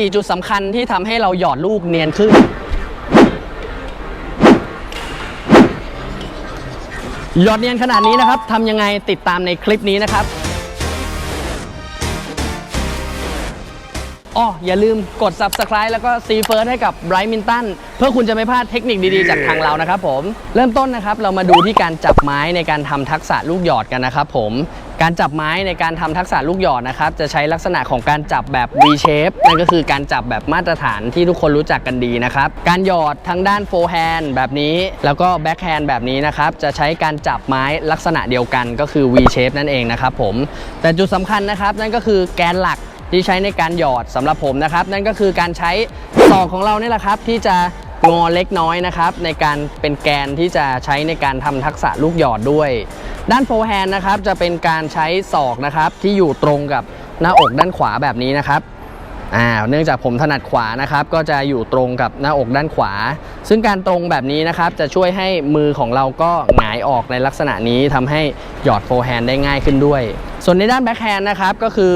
4 จุดสำคัญที่ทำให้เราหยอดลูกเนียนขึ้น หยอดเนียนขนาดนี้นะครับทำยังไงติดตามในคลิปนี้นะครับอ๋ออย่าลืมกด subscribe แล้วก็ see first ให้กับ Bright Minton เพื่อคุณจะไม่พลาดเทคนิคดีๆ จากทางเรานะครับผม เริ่มต้นนะครับ เรามาดูที่การจับไม้ในการทำทักษะลูกหยอดกันนะครับผม การจับไม้ในการทำทักษะลูกหยอดนะครับ จะใช้ลักษณะของการจับแบบ V shape นั่นก็คือการจับแบบมาตรฐานที่ทุกคนรู้จักกันดีนะครับ การหยอดทั้งด้าน forehand แบบนี้ แล้วก็ backhand แบบนี้นะครับ จะใช้การจับไม้ลักษณะเดียวกันก็คือ V shape นั่นเองนะครับผม แต่จุดสำคัญนะครับนั่นก็คือแกนหลักที่ใช้ในการหยอดสำหรับผมนะครับ นั่นก็คือการใช้ศอกของเรานี่แหละครับที่จะ งอเล็กน้อยนะครับในการเป็นแกนที่จะใช้ในการทำทักษะลูกหยอดด้วย ด้านโฟรแฮนนะครับจะเป็นการใช้ศอกนะครับที่อยู่ตรงกับหน้าอกด้านขวาแบบนี้นะครับอ่าเนื่องจากผมถนัดขวานะครับก็จะอยู่ตรงกับหน้าอกด้านขวา ซึ่งการตรงแบบนี้นะครับจะช่วยให้มือของเราก็หงายออกในลักษณะนี้ทำให้หยอดโฟรแฮนได้ง่ายขึ้นด้วย ส่วนในด้านแบ็คแฮนนะครับก็คือ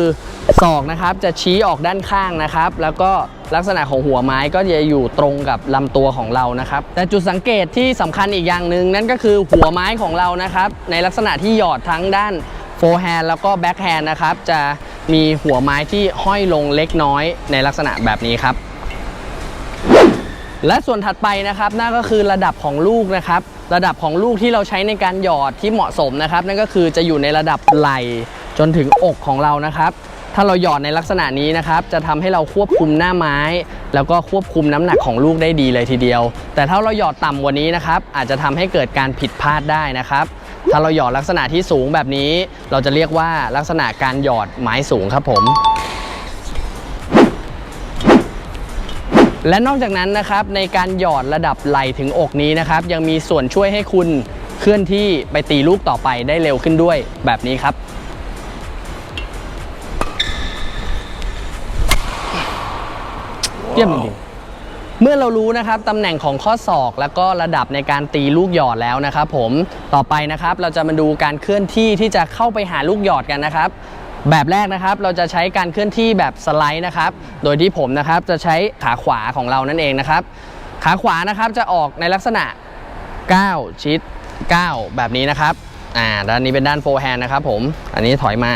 ศอกนะครับจะชี้ออกด้านข้างนะครับ แล้วก็ลักษณะของหัวไม้ก็จะอยู่ตรงกับลำตัวของเรานะครับ แต่จุดสังเกตที่สำคัญอีกอย่างหนึ่งนั่นก็คือหัวไม้ของเรานะครับ ในลักษณะที่หยอดทั้งด้านโฟร์แฮนด์แล้วก็แบ็คแฮนด์นะครับ จะมีหัวไม้ที่ห้อยลงเล็กน้อยในลักษณะแบบนี้ครับ และส่วนถัดไปนะครับนั่นก็คือระดับของลูกนะครับ ระดับของลูกที่เราใช้ในการหยอดที่เหมาะสมนะครับ นั่นก็คือจะอยู่ในระดับไหล่จนถึงอกของเรานะครับ ถ้าเราหยอดในลักษณะนี้นะครับ จะทำให้เราควบคุมหน้าไม้ แล้วก็ควบคุมน้ำหนักของลูกได้ดีเลยทีเดียว แต่ถ้าเราหยอดต่ำกว่านี้นะครับ อาจจะทำให้เกิดการผิดพลาดได้นะครับ ถ้าเราหยอดลักษณะที่สูงแบบนี้ เราจะเรียกว่าลักษณะการหยอดไม้สูงครับผมและนอกจากนั้นนะครับในการหยอดระดับไหลถึงอกนี้นะครับ ยังมีส่วนช่วยให้คุณเคลื่อนที่ไปตีลูกต่อไปได้เร็วขึ้นด้วยแบบนี้ครับ เยี่ยมจริงเมื่อเรารู้นะครับตำแหน่งของข้อศอกแล้วก็ระดับในการตีลูกหยอดแล้วนะครับผมต่อไปนะครับเราจะมาดูการเคลื่อนที่ที่จะเข้าไปหาลูกหยอดกันนะครับ แบบแรกนะครับเราจะใช้การเคลื่อนที่แบบสไลด์นะครับ โดยที่ผมนะครับจะใช้ขาขวาของเรานั่นเองนะครับ ขาขวานะครับจะออกในลักษณะ 9 ชิด 9 แบบนี้นะครับอ่าด้านนี้เป็นด้านโฟร์แฮนด์นะครับผมอันนี้ถอยมา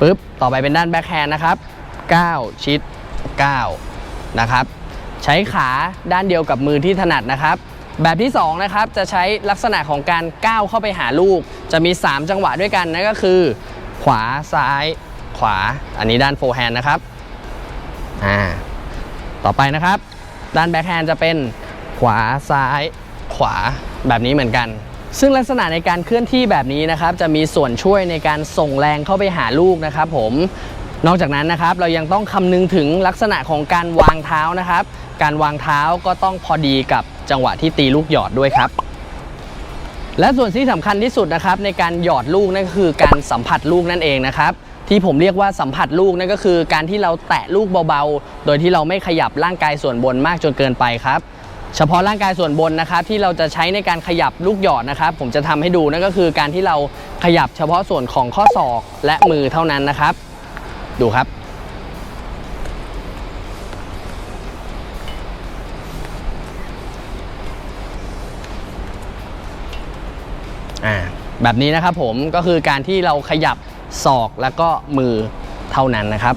ปุ๊บต่อไปเป็นด้านแบ็คแฮนด์นะครับ 9 ชิด 9 นะครับ ใช้ขาด้านเดียวกับมือที่ถนัดนะครับ แบบที่2นะครับจะใช้ลักษณะของการก้าวเข้าไปหาลูก จะมี 3 จังหวะด้วยกันนั่นก็คือ ขวาซ้าย ขวา อันนี้ด้านโฟร์แฮนด์นะครับอ่าต่อไปนะครับ ด้านแบ็คแฮนด์จะเป็นขวาซ้าย ขวาแบบนี้เหมือนกันซึ่งลักษณะในการเคลื่อนที่แบบนี้นะครับ จะมีส่วนช่วยในการส่งแรงเข้าไปหาลูกนะครับผม นอกจากนั้นนะครับเรายังต้องคำนึงถึงลักษณะของการวางเท้านะครับ การวางเท้าก็ต้องพอดีกับจังหวะที่ตีลูกหยอดด้วยครับ และส่วนที่สำคัญที่สุดนะครับในการหยอดลูกนั่นก็คือการสัมผัสลูกนั่นเองนะครับที่ผมเรียกว่าสัมผัสลูกนั่นก็คือการที่เราแตะลูกเบาๆ โดยที่เราไม่ขยับร่างกายส่วนบนมากจนเกินไปครับ เฉพาะร่างกายส่วนบนนะครับที่เราจะใช้ในการขยับลูกหยอดนะครับ ผมจะทำให้ดูนั่นก็คือการที่เราขยับเฉพาะส่วนของข้อศอกและมือเท่านั้นนะครับ ดูครับอ่าแบบนี้นะครับผมก็คือการที่เราขยับศอกแล้วก็มือเท่านั้นนะครับ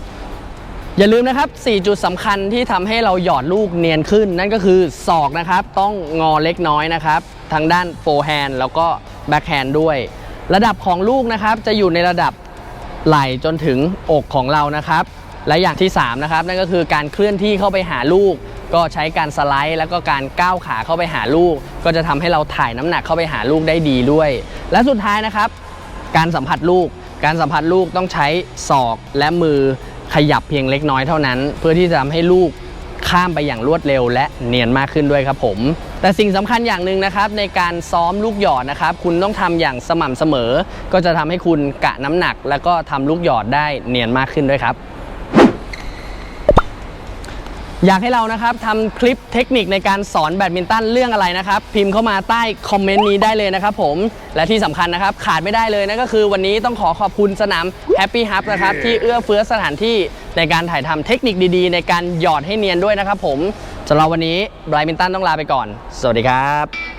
อย่าลืมนะครับ 4 จุดสำคัญที่ทำให้เราหยอดลูกเนียนขึ้น นั่นก็คือศอกนะครับ ต้องงอเล็กน้อยนะครับ ทางด้านโฟร์แฮนด์แล้วก็แบ็คแฮนด์ด้วย ระดับของลูกนะครับจะอยู่ในระดับ ไหล่จนถึงอกของเรานะครับ และอย่างที่3นะครับนั่นก็คือการเคลื่อนที่เข้าไปหาลูก ก็ใช้การสไลด์ แล้วก็การก้าวขาเข้าไปหาลูก ก็จะทำให้เราถ่ายน้ำหนักเข้าไปหาลูกได้ดีด้วย และสุดท้ายนะครับ การสัมผัสลูก การสัมผัสลูกต้องใช้ศอกและมือขยับเพียงเล็กน้อยเท่านั้น เพื่อที่จะทำให้ลูกข้ามไปอย่างรวดเร็วและเนียนมากขึ้นด้วยครับผม แต่สิ่งสำคัญอย่างหนึ่งนะครับในการซ้อมลูกหยอดนะครับ คุณต้องทำอย่างสม่ำเสมอ ก็จะทำให้คุณกะน้ำหนัก แล้วก็ทำลูกหยอดได้เนียนมากขึ้นด้วยครับ อยากให้เรานะครับทำคลิปเทคนิคในการสอนแบดมินตันเรื่องอะไรนะครับ พิมพ์เข้ามาใต้คอมเมนต์นี้ได้เลยนะครับผมและที่สำคัญนะครับขาดไม่ได้เลยนั่นก็คือวันนี้ต้องขอขอบคุณสนาม Happy Hub นะครับที่เอื้อเฟื้อสถานที่ ในการถ่ายทำเทคนิคดีๆ ในการหยอดให้เนียนด้วยนะครับผมสำหรับวันนี้ไบรมินตันต้องลาไปก่อน สวัสดีครับ